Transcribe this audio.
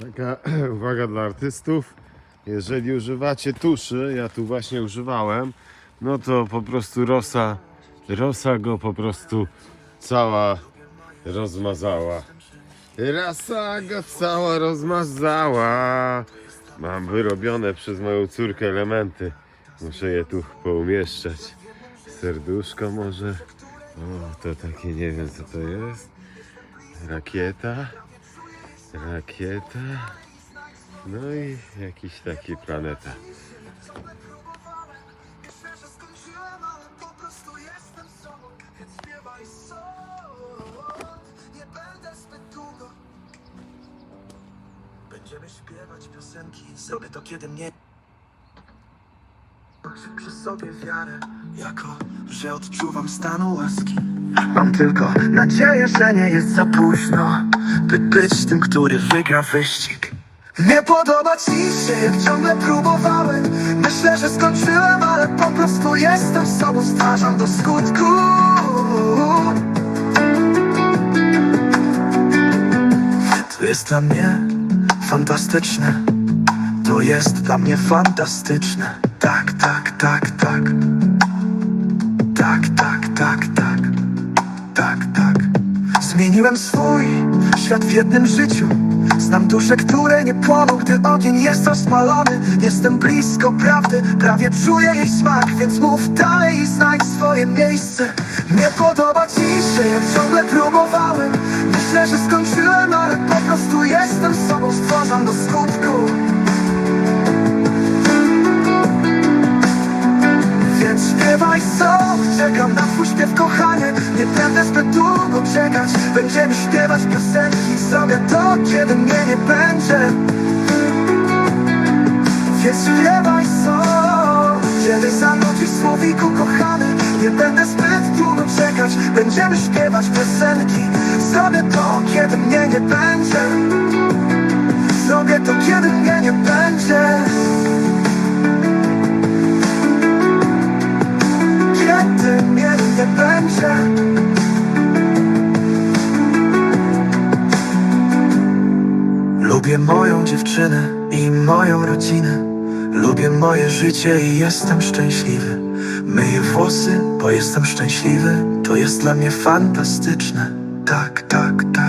Taka uwaga dla artystów. Jeżeli używacie tuszy, ja tu właśnie używałem, no to po prostu rosa, rosa go po prostu cała rozmazała. Rasa go cała rozmazała. Mam wyrobione przez moją córkę elementy. Muszę je tu poumieszczać. Serduszko może. O, to takie nie wiem co to jest. Rakieta. Rakieta. No i jakiś taki planeta. Będziemy śpiewać piosenki, zrobię to kiedy mnie przy sobie wiarę, jako że odczuwam stanu łaski. Mam tylko nadzieję, że nie jest za późno, by być tym, który wygra wyścig. Nie podoba ci się, ciągle próbowałem. Myślę, że skończyłem, ale po prostu jestem sobą Stwarzam do skutku. To jest dla mnie fantastyczne. To jest dla mnie fantastyczne. Tak, tak Tak, tak, tak, tak Tak, tak Zmieniłem swój świat w jednym życiu. Znam dusze, które nie płoną, gdy ogień jest rozpalony. Jestem blisko prawdy, prawie czuję jej smak. Więc mów dalej i znajdź swoje miejsce. Nie podoba ci się, jak ciągle próbowałem. Myślę, że skończyłem, ale po prostu jestem sobą Stwarzam do skutku czekam na twój śpiew kochanie. Nie będę zbyt długo czekać. Będziemy śpiewać piosenki. Zrobię to, kiedy mnie nie będzie. Więc śpiewaj sok Kiedy zanudzisz słowiku kochany Nie będę zbyt długo czekać. Będziemy śpiewać piosenki. Zrobię to, kiedy mnie nie będzie. Zrobię to, kiedy mnie nie będzie Lubię moją dziewczynę i moją rodzinę. Lubię moje życie i jestem szczęśliwy. Myję włosy, bo jestem szczęśliwy. To jest dla mnie fantastyczne. Tak, tak, tak